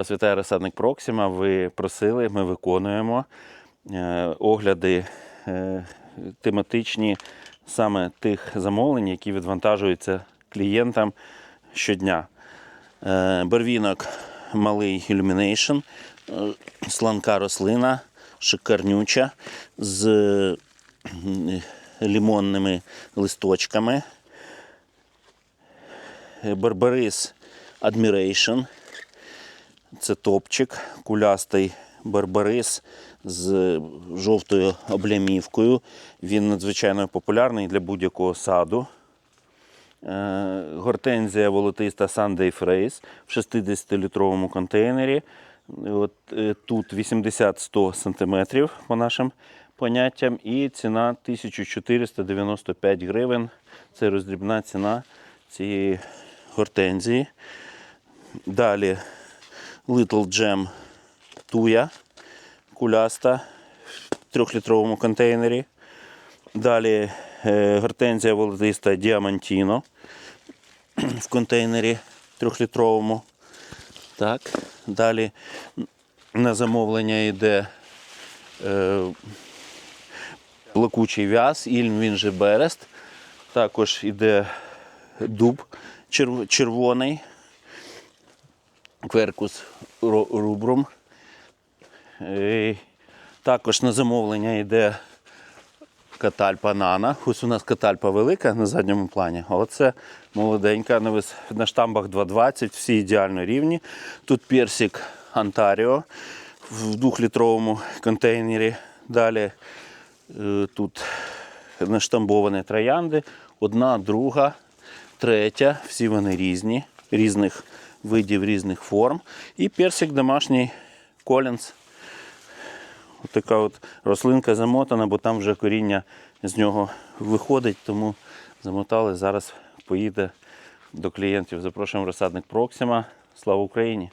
Вас вітає розсадник Проксима. Ви просили, ми виконуємо е, огляди е, тематичні саме тих замовлень, які відвантажуються клієнтам щодня. Е, Барвінок малий Illumination, сланка рослина, шикарнюча з м, лімонними листочками. Барбарис Admiration. Це топчик, кулястий барбарис з жовтою облямівкою. Він надзвичайно популярний для будь-якого саду. Е, Гортензія волотиста Sunday Phrase в 60-літровому контейнері. От, е, тут 80-100 см по нашим поняттям. І ціна 1495 гривень. Це роздрібна ціна цієї гортензії. Далі Little Gem Туя куляста в трьохлітровому контейнері. Далі е, гортензія волотиста Діамантіно в контейнері трьохлітровому. Так. Далі на замовлення йде е, плакучий в'яз, ільм він же берест. Також йде дуб червоний, кверкус ро- рубрум. Е, Також на замовлення йде катальпа нана. Ось у нас катальпа велика на задньому плані, а оце молоденька на, штамбах 220, всі ідеально рівні. Тут персик Онтаріо в двохлітровому контейнері. Далі е, тут наштамбовані троянди. Одна, друга, третя. Всі вони різні, різних видів, різних форм. І персик домашній Колінс. От така от рослинка замотана, бо там вже коріння з нього виходить, тому замотали. Зараз поїде до клієнтів. Запрошуємо розсадник Проксима. Слава Україні!